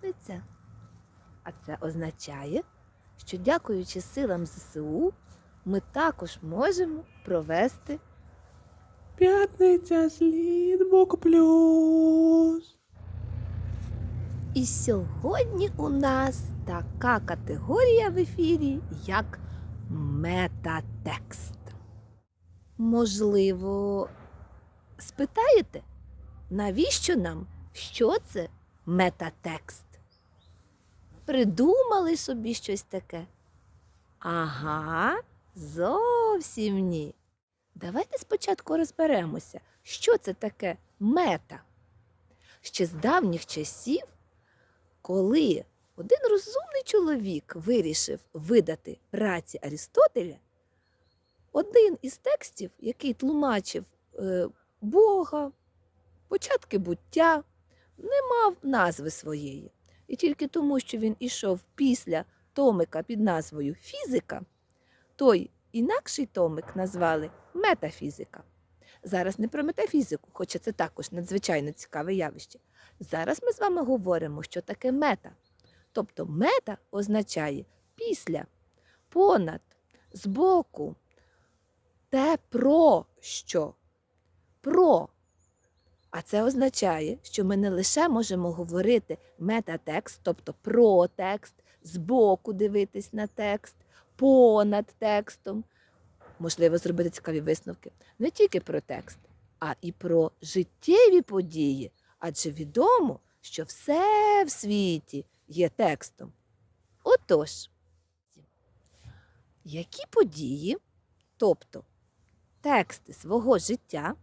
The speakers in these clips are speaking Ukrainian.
п'ятниця. А це означає, що дякуючи силам ЗСУ, ми також можемо провести П'ятниця слідбук плюс. І сьогодні у нас така категорія в ефірі, як метатекст. Можливо, спитаєте, навіщо нам? Що це метатекст? Придумали собі щось таке? Ага, зовсім ні. Давайте спочатку розберемося, що це таке мета. Ще з давніх часів коли один розумний чоловік вирішив видати праці Арістотеля, один із текстів, який тлумачив е, Бога, початки буття, не мав назви своєї. І тільки тому, що він ішов після томика під назвою Фізика, той інакший томик назвали метафізика. Зараз не про метафізику, хоча це також надзвичайно цікаве явище. Зараз ми з вами говоримо, що таке мета. Тобто мета означає після, понад, збоку, те про що. Про. А це означає, що ми не лише можемо говорити метатекст, тобто про текст, збоку дивитись на текст, понад текстом. Можливо, зробити цікаві висновки не тільки про текст, а і про життєві події. Адже відомо, що все в світі є текстом. Отож, які події, тобто тексти свого життя,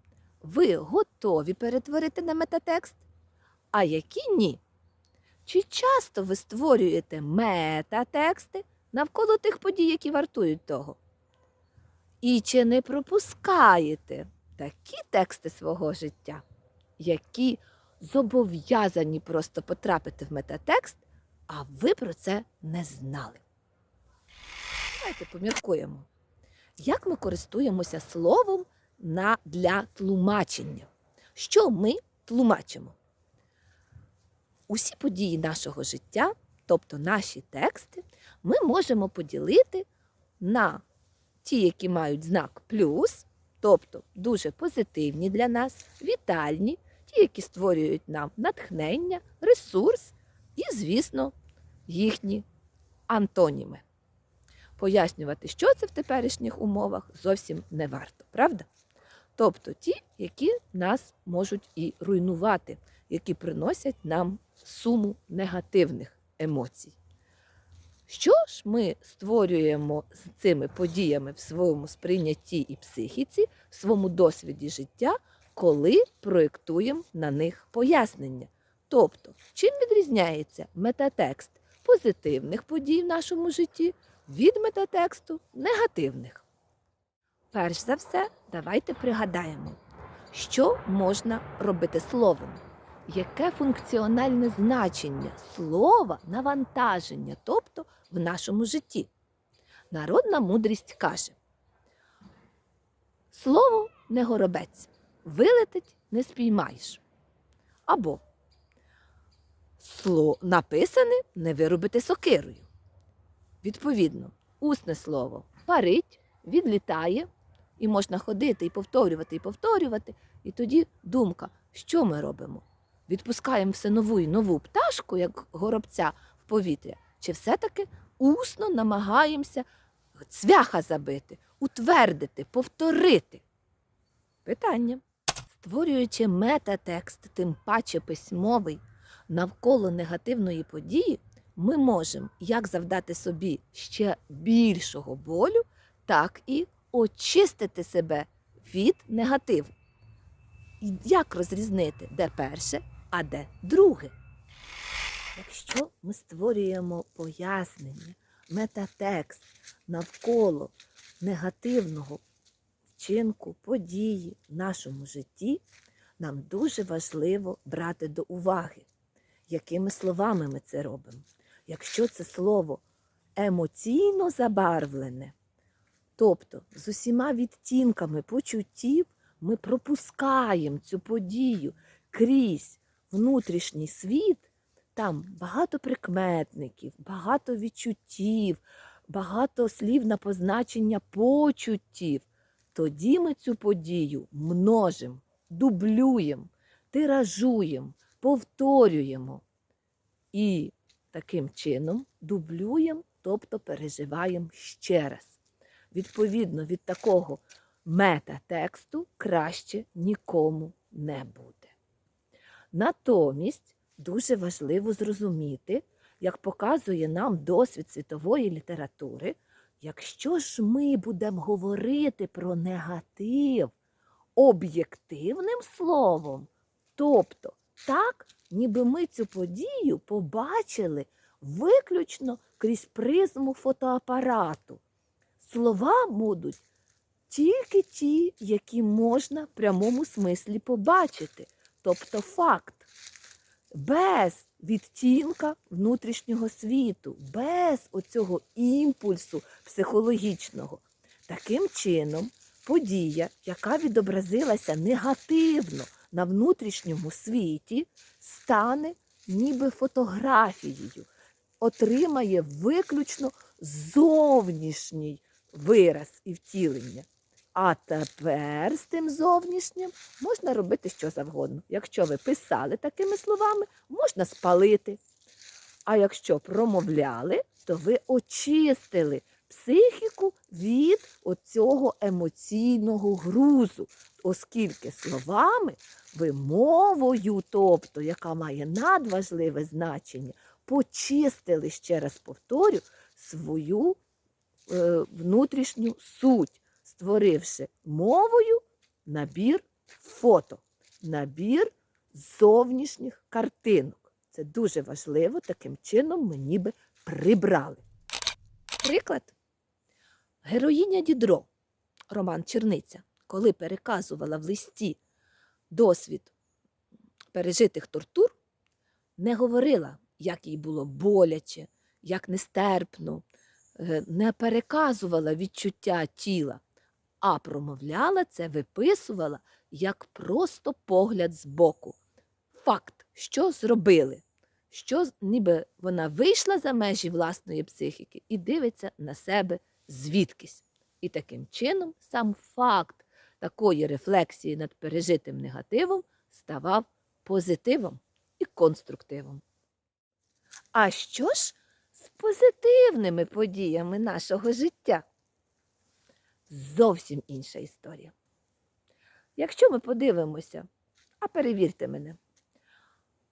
ви готові перетворити на метатекст, а які ні? Чи часто ви створюєте метатексти навколо тих подій, які вартують того? І чи не пропускаєте такі тексти свого життя, які зобов'язані просто потрапити в метатекст, а ви про це не знали? Давайте поміркуємо, як ми користуємося словом на, для тлумачення. Що ми тлумачимо? Усі події нашого життя, тобто наші тексти, ми можемо поділити на ті, які мають знак плюс, тобто дуже позитивні для нас, вітальні, ті, які створюють нам натхнення, ресурс і, звісно, їхні антоніми. Пояснювати, що це в теперішніх умовах, зовсім не варто, правда? Тобто ті, які нас можуть і руйнувати, які приносять нам суму негативних емоцій. Що ж ми створюємо з цими подіями в своєму сприйнятті і психіці, в своєму досвіді життя, коли проєктуємо на них пояснення? Тобто, чим відрізняється метатекст позитивних подій в нашому житті від метатексту негативних? Перш за все, давайте пригадаємо, що можна робити словом. Яке функціональне значення слова навантаження, тобто в нашому житті? Народна мудрість каже: Слово не горобець, вилетить не спіймаєш. Або Сло написане не виробити сокирою. Відповідно, усне слово парить, відлітає, і можна ходити і повторювати, і повторювати. І тоді думка, що ми робимо? Відпускаємо все нову і нову пташку, як горобця в повітря, чи все-таки усно намагаємося цвяха забити, утвердити, повторити? Питання. Створюючи метатекст, тим паче письмовий, навколо негативної події, ми можемо як завдати собі ще більшого болю, так і очистити себе від негативу. І як розрізнити, де перше, а де друге? Якщо ми створюємо пояснення, метатекст навколо негативного вчинку, події в нашому житті, нам дуже важливо брати до уваги, якими словами ми це робимо. Якщо це слово емоційно забарвлене, тобто з усіма відтінками почуттів, ми пропускаємо цю подію крізь внутрішній світ, там багато прикметників, багато відчуттів, багато слів на позначення почуттів, тоді ми цю подію множимо, дублюємо, тиражуємо, повторюємо. І таким чином дублюємо, тобто переживаємо ще раз. Відповідно від такого метатексту краще нікому не буде. Натомість дуже важливо зрозуміти, як показує нам досвід світової літератури, якщо ж ми будемо говорити про негатив об'єктивним словом, тобто так, ніби ми цю подію побачили виключно крізь призму фотоапарату. Слова будуть тільки ті, які можна в прямому смислі побачити, тобто факт, без відтінка внутрішнього світу, без оцього імпульсу психологічного. Таким чином, подія, яка відобразилася негативно на внутрішньому світі, стане ніби фотографією, отримає виключно зовнішній вираз і втілення. А тепер з тим зовнішнім можна робити що завгодно. Якщо ви писали такими словами, можна спалити. А якщо промовляли, то ви очистили психіку від оцього емоційного грузу, оскільки словами ви мовою, тобто, яка має надважливе значення, почистили, ще раз повторю, свою внутрішню суть, створивши мовою набір фото, набір зовнішніх картинок. Це дуже важливо, таким чином ми ніби прибрали. Приклад. Героїня Дідро, Роман Черниця, коли переказувала в листі досвід пережитих тортур, не говорила, як їй було боляче, як нестерпно, е, не переказувала відчуття тіла, а промовляла це, виписувала як просто погляд збоку. Факт, що зробили, що ніби вона вийшла за межі власної психіки і дивиться на себе звідкись. І таким чином сам факт такої рефлексії над пережитим негативом ставав позитивом і конструктивом. А що ж позитивними подіями нашого життя? Зовсім інша історія. Якщо ми подивимося, а перевірте мене,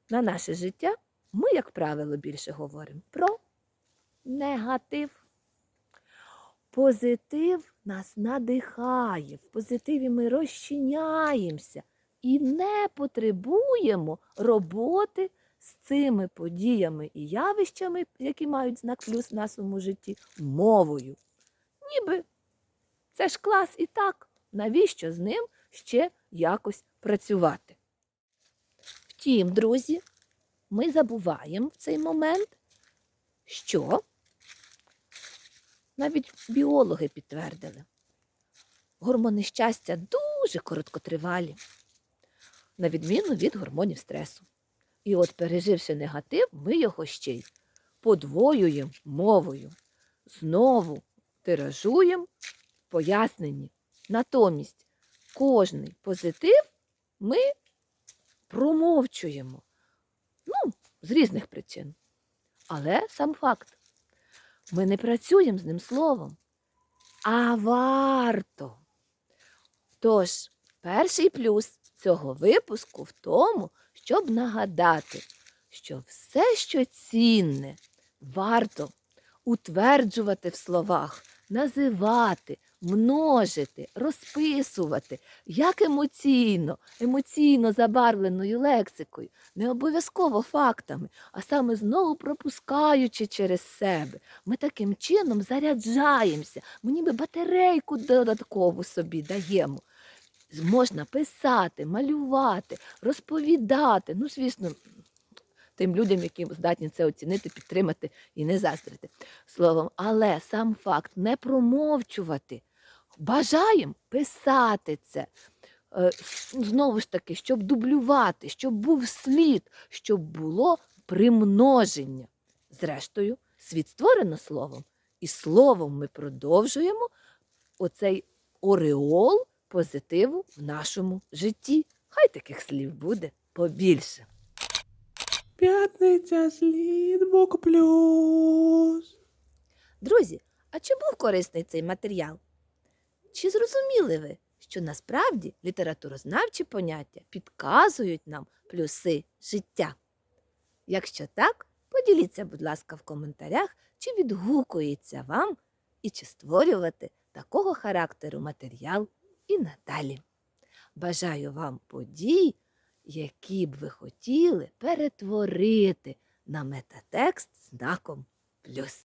на наше життя, ми, як правило, більше говоримо про негатив. Позитив нас надихає, в позитиві ми розчиняємося і не потребуємо роботи з цими подіями і явищами, які мають знак плюс в нашому житті, мовою. Ніби це ж клас і так, навіщо з ним ще якось працювати? Втім, друзі, ми забуваємо в цей момент, що навіть біологи підтвердили, гормони щастя дуже короткотривалі, на відміну від гормонів стресу. І от, переживши негатив, ми його ще й подвоюємо мовою, знову тиражуємо в поясненні. Натомість кожний позитив ми промовчуємо. Ну, з різних причин. Але сам факт. Ми не працюємо з ним словом, а варто. Тож, перший плюс цього випуску в тому, щоб нагадати, що все, що цінне, варто утверджувати в словах, називати, множити, розписувати, як емоційно, емоційно забарвленою лексикою, не обов'язково фактами, а саме знову пропускаючи через себе. Ми таким чином заряджаємося, ми ніби батарейку додаткову собі даємо. Можна писати, малювати, розповідати. Ну, звісно, тим людям, які здатні це оцінити, підтримати і не заздрити словом. Але сам факт не промовчувати. Бажаємо писати це. Е, Знову ж таки, щоб дублювати, щоб був слід, щоб було примноження. Зрештою, світ створено словом, і словом ми продовжуємо оцей ореол позитиву в нашому житті. Хай таких слів буде побільше. П'ятниця слід боку плюс. Друзі, а чи був корисний цей матеріал? Чи зрозуміли ви, що насправді літературознавчі поняття підказують нам плюси життя? Якщо так, поділіться, будь ласка, в коментарях, чи відгукується вам і чи створювати такого характеру матеріал і надалі. Бажаю вам подій, які б ви хотіли перетворити на метатекст знаком плюс.